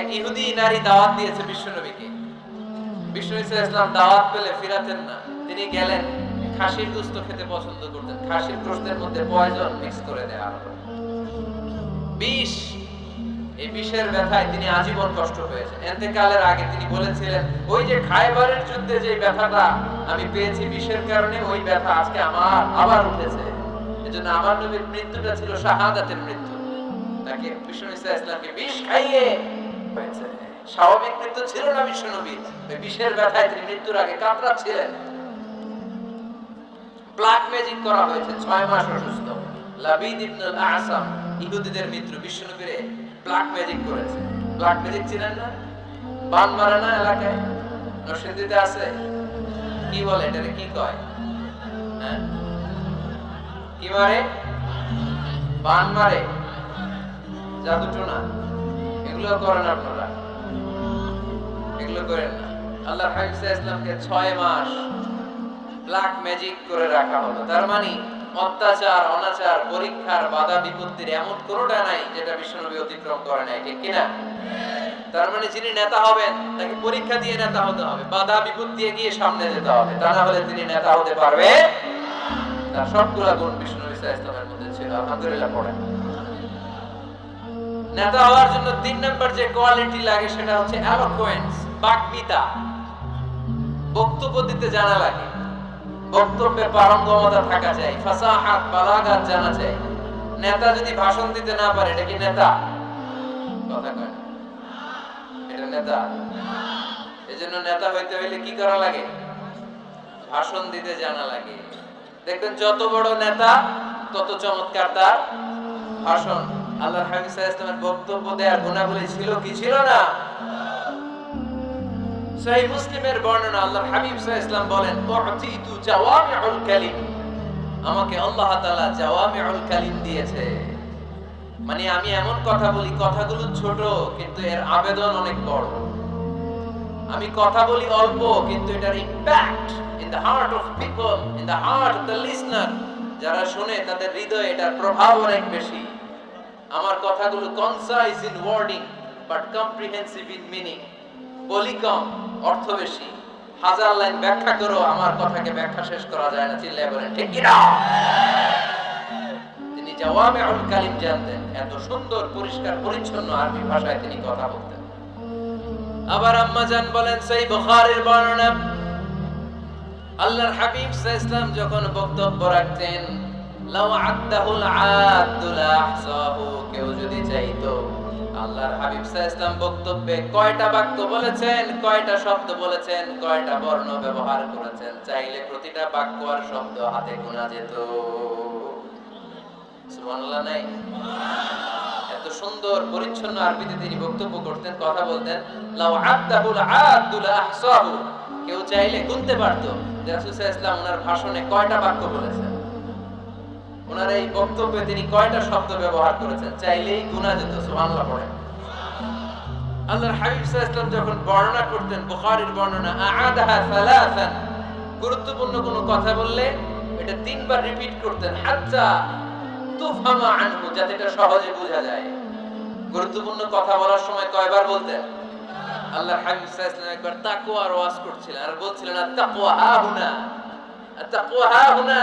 এক ইহুদি নারী দাওয়াত দিয়েছে ইসলাম দাওয়াত পেলে ফিরাতেন না। তিনি গেলেন, খাসির খেতে পছন্দ করতেন। খাসির গোস্তের মধ্যে পয়জন মিক্স করে হলো। বিষ, এই বিষের ব্যথায় তিনি আজীবন কষ্ট এতেকালের আগে তিনি বলেছিলেন, ওই যে খাইবারের যুদ্ধে যে ব্যথাটা আমি পেয়েছি বিষের কারণে, ওই ব্যথা আজকে আমার আবার উঠেছে। এজন্য আমার নবীর মৃত্যুটা ছিল শাহাদাতের মৃত্যু। তাকে ইসা ইসলামকে বিষ খাইয়ে হয়েছে। স্বাভাবিক মৃত্যু ছিল না বিশ্ব নবী। বিষের ব্যথায় তিনি মৃত্যুর আগে কাতরাচ্ছিলেন। ব্ল্যাক ম্যাজিক করা হয়েছে, ছয় মাস অসুস্থ। লাবিদ ইবনুল আসাম, ইহুদিদের মিত্র বিশ্বনবীরে ব্ল্যাক ম্যাজিক করেছে। ব্ল্যাক ম্যাজিক চিনেন না? বান মারে না এলাকায়? নরসিংদীতে আছে? কি বলে এটারে? কি কয়? হ্যাঁ? কি মারে? বান মারে। জাদু টোনা এগুলো করেন আপনারা। এগুলো করেন না। আল্লাহ ইসলামকে ছয় মাস ব্ল্যাক ম্যাজিক করে রাখা হলো। তার মানে অত্যাচার, অনাচার, পরীক্ষার বাধা বিপত্তির এমন কোনোটা নাই যেটা বিশ্বনবী অতিক্রম করে নাই, ঠিক কিনা? তার মানে যিনি নেতা হবেন, তাকে পরীক্ষা দিয়ে নেতা হতে হবে, বাধা বিপত্তি গিয়ে সামনে যেতে হবে। তা না হলে তিনি নেতা হতে পারবে তার সবগুলা গুণ বিষ্ণু ইসলামের মধ্যে ছিল। আলহামদুলিল্লাহ, পড়েন। নেতা হওয়ার জন্য তিন নম্বর যে কোয়ালিটি লাগে সেটা হচ্ছে অ্যালোকোয়েন্স বাকবিতা বক্তব্য দিতে জানা লাগে। বক্তব্যে পারঙ্গমতা থাকা চাই ফাসাহাত, বালাগাত জানা চাই নেতা যদি ভাষণ দিতে না পারে, এটা কি নেতা? কথা কয় এটা নেতা। এজন্য নেতা হইতে হইলে কি করা লাগে? ভাষণ দিতে জানা লাগে। দেখবেন যত বড় নেতা, তত চমৎকার তার ভাষণ। বক্তব্য দেওয়ার গুণাবলী ছিল কি? ছিল না। মুসলিমের বর্ণনা হাবিব বলেন কালিম। আমাকে আল্লাহ তাআলা কালিম দিয়েছে। মানে আমি এমন কথা বলি, কথাগুলো ছোট, কিন্তু এর আবেদন অনেক বড়। আমি কথা বলি অল্প, কিন্তু এটার impact in the heart of people in the heart of the listener যারা শুনে, তাদের হৃদয়ে এটার প্রভাব অনেক বেশি। আমার কথাগুলো concise in wording but comprehensive in meaning বলি কম, অর্থ বেশি। হাজার লাইন ব্যাখ্যা করো, আমার কথাকে ব্যাখ্যা শেষ করা যায় না, চিল্লায় বলেন, ঠিক কি না? তিনি জাওয়ামিউল কালিম জানতেন, এত সুন্দর, পরিষ্কার, পরিচ্ছন্ন আরবি ভাষায় তিনি কথা বলতেন। আবার আম্মা জান বলেন, সেই বুখারীর বর্ণনা। আল্লাহর হাবিব সাল্লাল্লাহু আলাইহি যখন বক্তব্য রাখতেন এত সুন্দর, পরিচ্ছন্ন আরবিতে তিনি বক্তব্য করতেন, কথা বলতেন কেউ চাইলে গুনতে পারতো। ওয়াসাল্লাম ওনার ভাষণে কয়টা বাক্য বলেছেন? ওনার এই বক্তব্যে তিনি কয়টা শব্দ ব্যবহার করেছেন? চাইলেই গুণা যেত সুবহানাল্লাহ পড়ে আল্লাহর হাবিব সাল্লাল্লাহু যখন বর্ণনা করতেন, বুখারীর বর্ণনা, আআদাহা সালাসান, গুরুত্বপূর্ণ কোনো কথা বললে এটা তিনবার রিপিট করতেন, হাত্তা তুফহামা আনহু, যাতে এটা সহজে বোঝা যায়। গুরুত্বপূর্ণ কথা বলার সময় কয়বার বলতেন? আল্লাহর হাবিব সাল্লাল্লাহু একবার তাকওয়ার ওয়াজ করছিলেন আর বলছিলেন আত-তাকওয়া হা হুনা।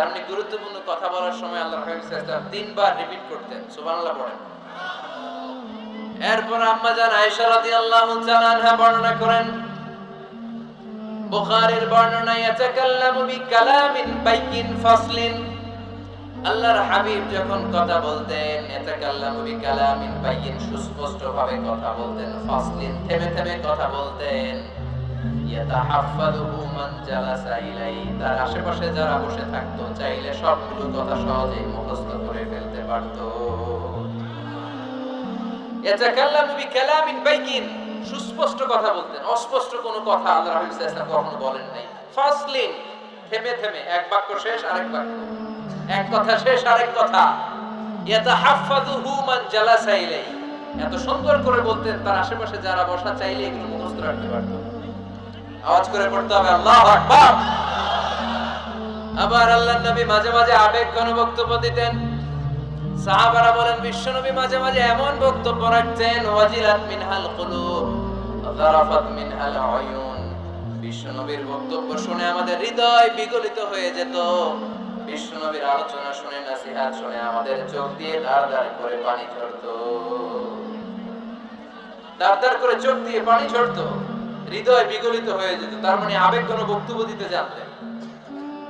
মানে গুরুত্বপূর্ণ কথা বলার সময় আল্লাহ তিনবার রিপিট করতেন পড়েন। এরপর আম্মা জান আয়েশা রাদিয়াল্লাহু তাআলা বর্ণনা করেন, বুখারীর ইয়াতাকাল্লামু বিকালামিন বাইয়িন ফাসলিন। আল্লাহর হাবিব যখন কথা বলতেন ইয়াতাকাল্লামু বিকালামিন ভাবে কথা বলতেন, ফাসলিন, থেমে থেমে কথা বলতেন। কথা সুস্পষ্ট কথা বলতেন। অস্পষ্ট কোনো কথা আল্লাহ কখনো বলেন নাই। থেমে থেমে, এক বাক্য শেষ, আরেক বাক্য। এক কথা শেষ, আরেক কথা। এত সুন্দর করে বলতেন, তার আশেপাশে যারা বসা, চাইলে এগুলো মুখস্থ রাখতে পারতো। আওয়াজ করে পড়তে হবে, আল্লাহু আকবার। আবার আল্লাহর নবী মাঝে মাঝে আবেগ ঘন বক্তব্য দিতেন। সাহাবারা বলেন বিশ্বনবী মাঝে মাঝে এমন বক্তব্য রাখতেন, ওয়াজিলাত মিনহাল কুলুব যারাফাত মিনহাল আয়ুন। বিশ্বনবীর বক্তব্য শুনে আমাদের হৃদয় বিগলিত হয়ে যেত। বিশ্বনবীর আলোচনা শুনে, নাসিহাত শুনে আমাদের চোখ দিয়ে ধার ধার করে পানি ঝরতো। ধার ধার করে চোখ দিয়ে পানি ঝরতো। হৃদয় বিগলিত হয়ে যেত। তার মানে আবেগ কোনো বক্তব্য দিতে জানতেন।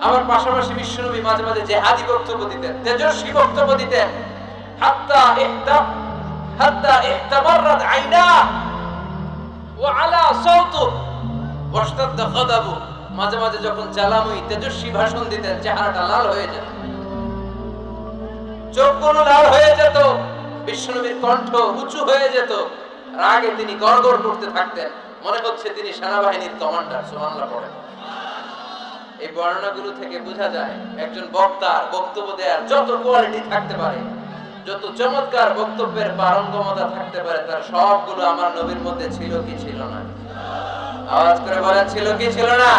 আবার পাশাপাশি বিশ্বনবী মাঝে মাঝে জেহাদি বক্তব্য দিতেন। তেজস্বী বক্তব্য দিতেন। মাঝে মাঝে যখন তেজস্বী ভাষণ দিতেন লাল হয়ে লাল হয়ে যেত। বিশ্বনবীর কণ্ঠ উঁচু হয়ে যেত। রাগে তিনি গড়গড় করতে থাকতেন। মনে হচ্ছে তিনি সেনাবাহিনীর কমান্ডার, সুবহানাল্লাহ পড়েন এই বর্ণনাগুলো থেকে বোঝা যায়, একজন বক্তার বক্তব্য দেওয়ার যত কোয়ালিটি থাকতে পারে, যত চমৎকার বক্তব্যের পারঙ্গমতা থাকতে পারে, তার সবগুলো আমার নবীর মধ্যে ছিল কি ছিল না। আওয়াজ করে বলেন, ছিল কি ছিল না?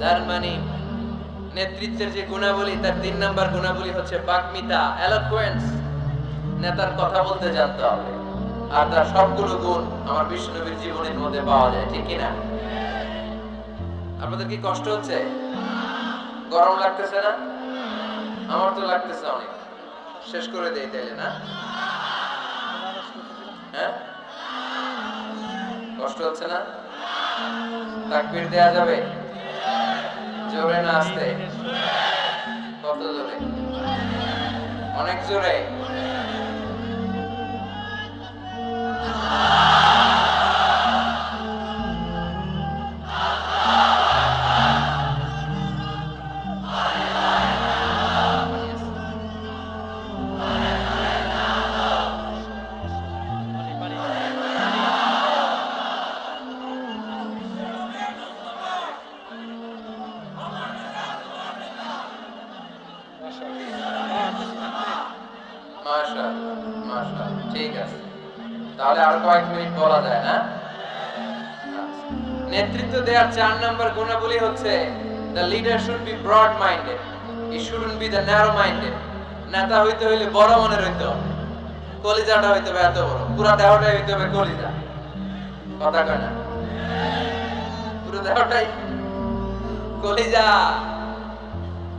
তার মানে নেতৃত্বের যে গুণাবলী, তার তিন নাম্বার গুণাবলী হচ্ছে বাকমিতা এলোকুয়েন্স নেতার কথা বলতে জানতে হবে। আর তার সবগুলো গুণ আমার বিষ্ণুনবীর জীবনের মধ্যে পাওয়া যায়, ঠিক কিনা? আপনাদের কি কষ্ট হচ্ছে? গরম লাগতেছে না? আমার তো লাগতেছে অনেক। শেষ করে দেই তাইলে, না? হ্যাঁ? কষ্ট হচ্ছে না? তাকবীর দেয়া যাবে? জোরে না আসতে? কত জোরে? অনেক জোরে। Amen. যায় না নেতৃত্ব দেওয়ার চার নাম্বার গুণাবলী হচ্ছে the leader should be broad minded he shouldn't be the narrow minded নেতা হইতে হইলে বড় মনের হইতে কলিজাটা হইতে হবে এত বড়। পুরো দেহটাই হইতে হবে কলিজা। কথা কয় না? পুরো দেহটাই কলিজা।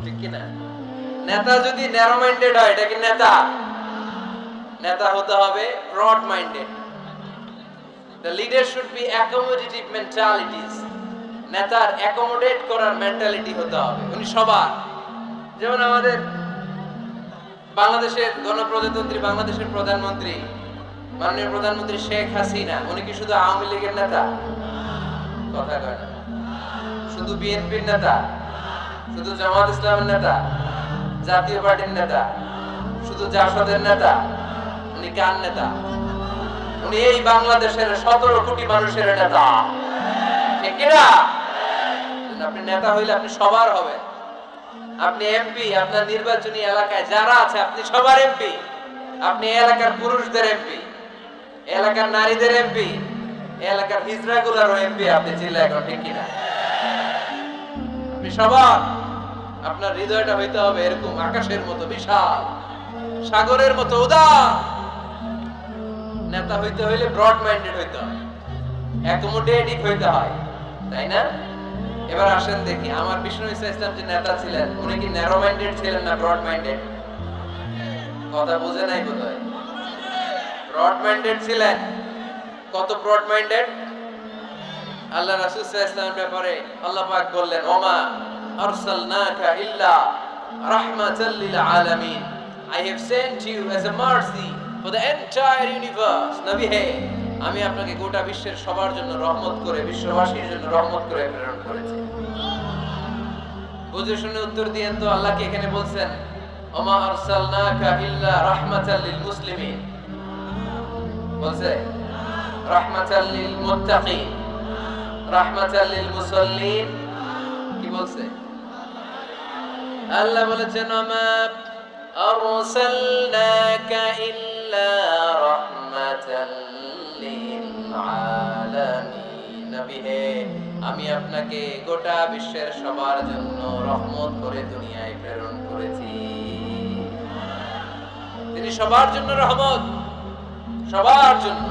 ঠিক কি না? নেতা যদি ন্যারো মাইন্ডেড হয়, এটা কি নেতা? নেতা হতে হবে broad minded the leader should be accommodative mentalities নেতার অ্যাকোমোডেট করার মেন্টালিটি হতে হবে। উনি সবার। যেমন আমাদের বাংলাদেশের গণপ্রজাতন্ত্রী, বাংলাদেশের প্রধানমন্ত্রী, মাননীয় প্রধানমন্ত্রী শেখ হাসিনা, উনি কি শুধু আওয়ামী লীগের নেতা? কথা কয় না। শুধু বিএনপির নেতা? শুধু জামাত ইসলামের নেতা? জাতীয় পার্টির নেতা? শুধু জাসদের নেতা? উনি কার নেতা? উনি এই বাংলাদেশের সতেরো কোটি মানুষের নেতা। ঠিক কিনা? আপনি নেতা হইলে আপনি সবার আপনি এমপি আপনার নির্বাচনী এলাকায় যারা আছে, আপনি সবার এমপি আপনি এলাকার পুরুষদের এমপি এলাকার নারীদের এমপি এলাকার হিজড়াগুলারও এমপি আপনি চিল্লা এখন, ঠিক কিনা? আপনি সবার। আপনার হৃদয়টা হইতে হবে এরকম আকাশের মতো বিশাল, সাগরের মতো উদার। নেতা হইতে হইলে ব্রড মাইন্ডেড হইতে হয়। অ্যাকোমোডেটিভ হইতে হয়, তাই না? এবার আসেন দেখি, আমার বিষ্ণু ইসা ইসলাম যে নেতা ছিলেন, উনি কি ন্যারো মাইন্ডেড ছিলেন না ব্রড মাইন্ডেড কথা বুঝে নাই বোধহয়। ব্রড মাইন্ডেড ছিলেন। কত ব্রড মাইন্ডেড আল্লাহ রাসূল সাল্লাল্লাহু ব্যাপারে আল্লাহ পাক বললেন, ওমা আরসালনাকা ইল্লা রাহমাতাল লিল আলামিন। I have sent you as a mercy universe নবী হে আমি আপনাকে গোটা বিশ্বের সবার জন্য রহমত করে, বিশ্ববাসীর জন্য রহমত করে প্রেরণ করেছি। বুঝে শুনে উত্তর দিয়েন তো, আল্লাহ কি এখানে বলছেন? ওমা আরসালনাকা ইল্লা রাহমাতাল লিল মুসলিমিন। বলছে, রাহমাতাল লিল মুত্তাকিন। রাহমাতাল লিল মুসাল্লিন। কি বলছে? আল্লাহ বলেছেন আমা আরসালনাকা ইল্লা আমি আপনাকে গোটা বিশ্বের সবার জন্য রহমত করে দুনিয়ায় প্রেরণ করেছি। তিনি সবার জন্য রহমত, সবার জন্য।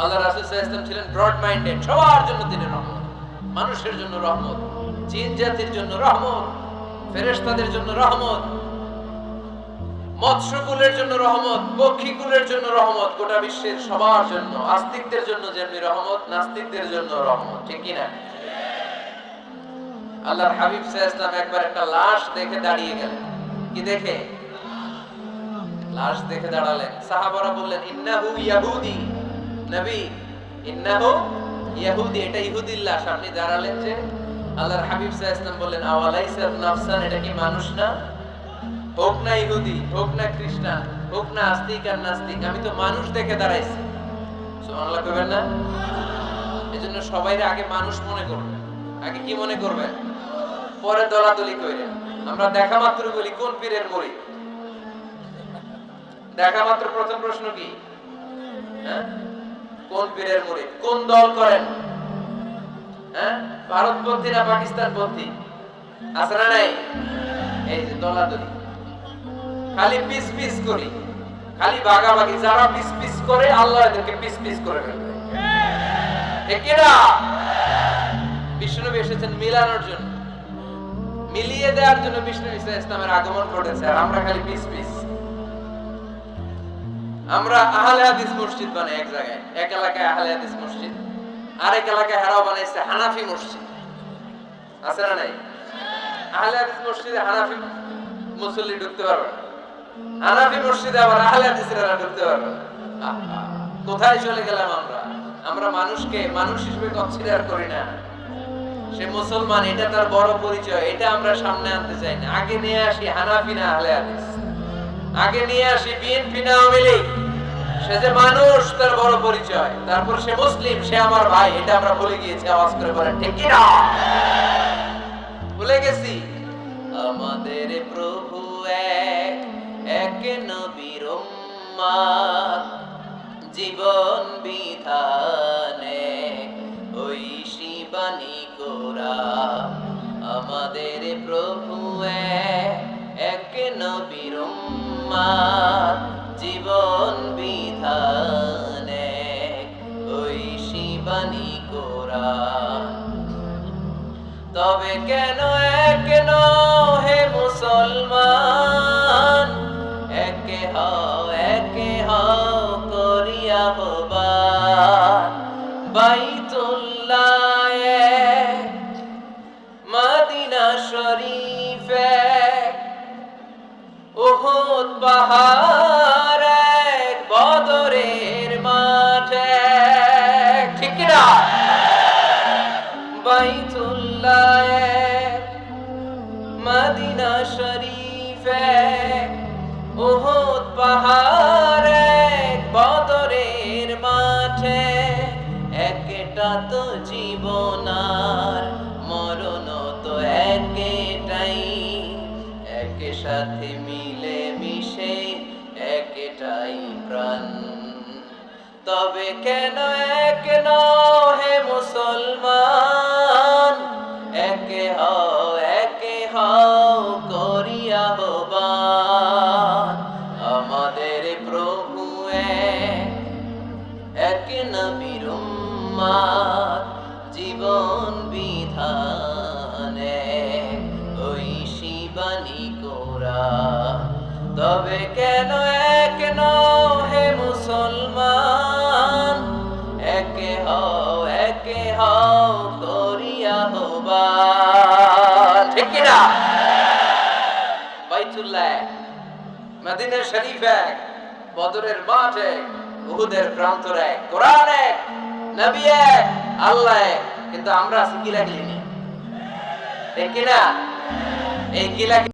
আল্লাহ রাসূল ছিলেন ব্রড মাইন্ডেড সবার জন্য তিনি রহমত। মানুষের জন্য রহমত, জিন জাতির জন্য রহমত, ফেরেশতাদের জন্য রহমত মৎস্যকুলের জন্য রহমত, পক্ষীকুলের জন্য রহমত, গোটা বিশ্বের সবার জন্য, আস্তিকদের জন্য যেমনি রহমত, নাস্তিকদের জন্য রহমত, ঠিক কি না? আল্লাহর হাবিব ওয়াসাল্লাম একবার একটা লাশ দেখে দাঁড়িয়ে গেলেন। কি দেখে? লাশ দেখে দাঁড়ালেন। সাহাবারা বললেন, ইন্নাহু ইয়াহুদি। নবী, ইন্নাহু ইয়াহুদি। এটা ইহুদির লাশ। আপনি দাঁড়ালেন যে আল্লাহর হাবিব ওয়াসাল্লাম বললেন আওয়ালাইসা নাফসান? এটা কি মানুষ না? হোক না ইহুদি, হোক না খ্রিস্টান, হোক না আস্তিক আর নাস্তিক, আমি তো মানুষ দেখে দাঁড়াইছি। সুবহানাল্লাহ কইবেন না? এজন্য সবাই আগে মানুষ মনে করবেন আগে কি মনে করবেন পরে দলাদলি কইরেন আমরা দেখা মাত্র বলি কোন পীরের মুরিদ দেখা মাত্র প্রথম প্রশ্ন কি? হ্যাঁ? কোন পীরের মুরিদ কোন দল করেন? হ্যাঁ? ভারতপন্থী না পাকিস্তানপন্থী? আছে না নাই? এই যে দলাদলি। খালি পিস পিস করি। খালি ভাগাভাগি যারা পিস পিস করে, আল্লাহ এদেরকে পিস পিস করে ফেলবে। বিষ্ণুনবী এসেছেন মিলানোর জন্য। মিলিয়ে দেওয়ার জন্য বিষ্ণু ইসা ইসলামের আগমন ঘটেছে, আর আমরা খালি পিস পিস। আমরা আহলে হাদিস মসজিদ বানাই এক জায়গায়। এক এলাকায় আহলে হাদিস মসজিদ, আরেক এলাকায় হারাও বানাইছে হানাফি মসজিদ। আছে না নাই? আহলে হাদিস মসজিদে হানাফি মুসল্লি ঢুকতে পারবে না। মসজিদে আবার আহলে হাদিসেরা ঢুকতে পারবে। কোথায় চলে গেলাম আমরা? আমরা মানুষকে, মানুষ হিসেবে কনসিডার করি না। সে মুসলমান, এটা তার বড় পরিচয়, এটা আমরা সামনে আনতে চাই না। আগে নিয়ে আসি হানাফি না আহলে হাদিস। আগে নিয়ে আসি বিএনপি না আওয়ামী সে যে মানুষ, তার বড় পরিচয়। তারপর সে মুসলিম, সে আমার ভাই, এটা আমরা ভুলে গিয়েছি, আওয়াজ করে বলেন, ঠিক কি না ভুলে গেছি। আমাদের প্রভু এক এক নবীর জীবন বিধানে। ওই শিবানী কোরা আমাদের প্রভু এক নবীর জীবন বিধানে। ওই শিবানী কোরা তবে কেন এক হে মুসলমান? হও একে হও করিয়া হবান বাইতুল্লাহ মদিনা শরীফে উহুদ পাহাড় প্রাণ। তবে কেন এক হে মুসলমান? কেন, এক হে মুসলমান? একে হও একে হও, করিয়া হবা। ঠিক কিনা বাইতুল্লাহ, মদিনা শরীফ এক বদরের মাঠ এক উহুদের প্রান্তর এক কোরআন এক নবী এক আল্লাহ এক কিন্তু আমরা আছি কিলা ঠিক কিনা এই কিলা